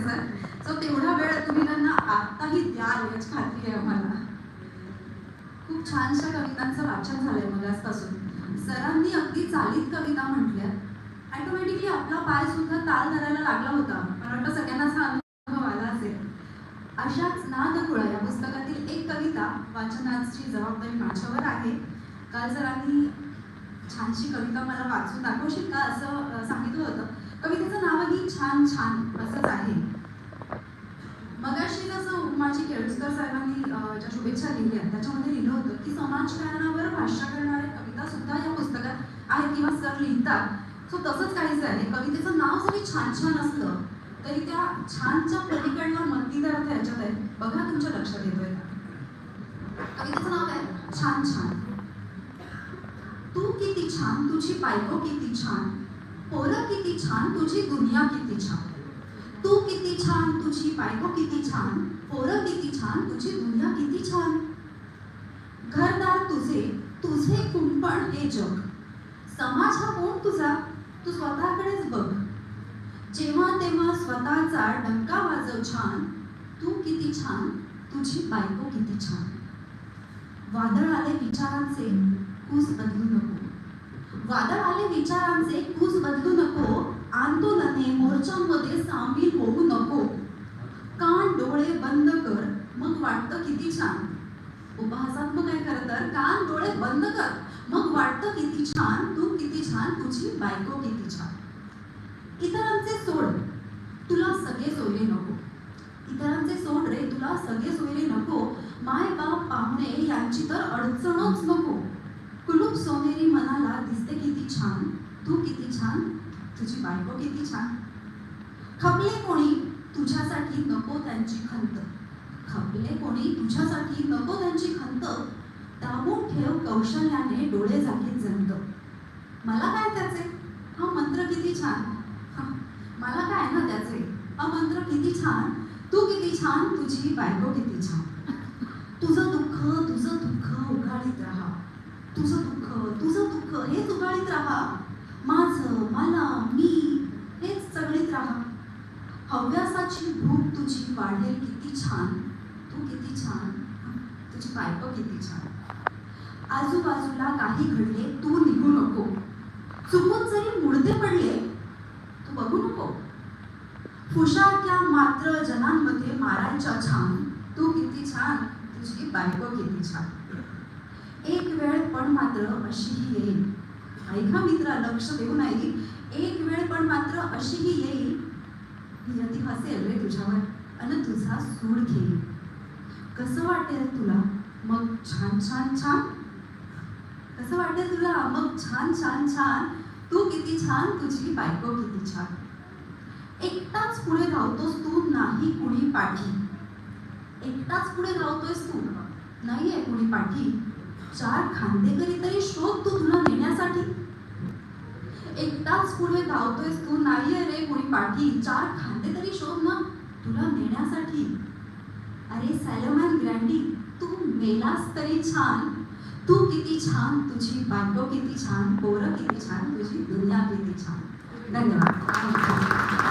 Sir so तेवढा वेळ तुम्ही त्यांना आत्ताही द्याल याची खात्री आहे आम्हाला. खूप छानशा कवितांचं वाचन झालंय मगासपासून. सरांनी अगदी चालीत कविता म्हटल्या. ऑटोमॅटिकली आपला पाय सुद्धा ताल धरायला लागला होता. मला वाटतं सगळ्यांनाच हा अनुभव आला असेल. अशाच नादकुळा या पुस्तकातील एक कविता वाचनाची जबाबदारी माझ्यावर आहे. काल सरांनी छानशी कविता मला वाचून दाखवशील का? असं अं, सांगितलं होतं कवितेचं नावही छान छान. असंच आहे. मगाशी जसं उमाजी केळुसकर साहेबांनी ज्या शुभेच्छा लिहिल्या त्याच्यामध्ये लिहिलं होतं की समाजकारणावर भाष्य करणाऱ्या कविता सुद्धा या पुस्तकात आहेत किंवा सर लिहितात. सो तसंच काहीच आहे. कवितेचं नाव जरी छान छान असलं तरी त्या छानच्या पलीकडला मतीदार अर्थ याच्यात आहे. बघा तुमच्या लक्षात येतोय का? कवितेचं नाव आहे छान छान. तू किती छान तुझी बायको किती छान. पोरं किती छान तुझी दुनिया किती छान. तू किती छान तुझी बायको किती छान पोरं किती छान तुझी दुनिया किती छान. घरदार तुझे तुझे कुंपण हे जग. समाज हा कोण तुझा? तू स्वतःकडेच बघ. जेव्हा तेव्हा स्वतःचा डंका वाजव छान तू किती छान तुझी बायको किती छान. वादळ आले विचारांचे कुस बदलू नको वादळ आले विचारांचे कूस बदलू नको आंदोलने मोर्चांमध्ये सामील होऊ नको. कान डोळे बंद कर मग वाटतं किती छान. उपहासात्मक आहे खरं तर कान डोळे बंद कर मग वाटतं किती छान तू किती छान तुझी बायको किती छान. इतरांचे सोड तुला सगळे सोयरे नको. इतरांचे सोड रे तुला सगळे सोयरे नको. माय बाप पाहुणे यांची तर अडचणच नको. कुलूप सोनेरी मनाला दिसते किती छान तू किती छान तुझी बायको किती छान खपले कोणी तुझ्यासाठी नको त्यांची खंत. खपले कोणी तुझ्यासाठी नको त्यांची खंत. दाबून ठेव कौशल्याने डोळे जागीत जंत. मला काय त्याचे? हा मंत्र किती छान. मला काय ना त्याचे? हा मंत्र किती छान. तू किती छान तुझी बायको किती छान. तुझं दुःख तुझं दुःख उघाडीत राहा. तुझं दुःख तुझं दुःख हे उघाडीत राहा. माझं मला तुझी वाढेल किती छान. तू किती छान. तुझी बायको किती छान. आजूबाजूला काही घडले तू निघू नको. चुकून जरी मुडदे पडले तू बघू नको. फुशारक्या मात्र जनांमध्ये मारायच्या छान. तू किती छान. तुझी बायको किती छान. एक वेळ पण मात्र अशीही येईल. ऐका मित्रा लक्ष देऊन आई एक वेळ पण मात्र अशीही येईल. नियती हसेल रे तुझ्यावर. आणि तुझा सूड घेईल कसं वाटेल तुला? मग छान छान छान. कसं वाटेल तुला? मग छान छान छान. तू किती छान तुझी बायको किती छान. एकटाच पुढे धावतोस तू नाही कुणी पाठी. एकटाच पुढे धावतोयस तू नाहीये कुणी पाठी. चार खांदेकरी तरी शोध तू तुला नेण्यासाठी. एकटाच पुढे धावतोयस तू नाहीये रे कोणी पाठी. चार खांदे तरी शोध ना तुला नेण्यासाठी अरे सॅलोमॅन ग्रँडी गेलास तरी छान. तू किती छान तुझी बायको किती छान पोरं किती छान तुझी दुनिया किती छान. धन्यवाद.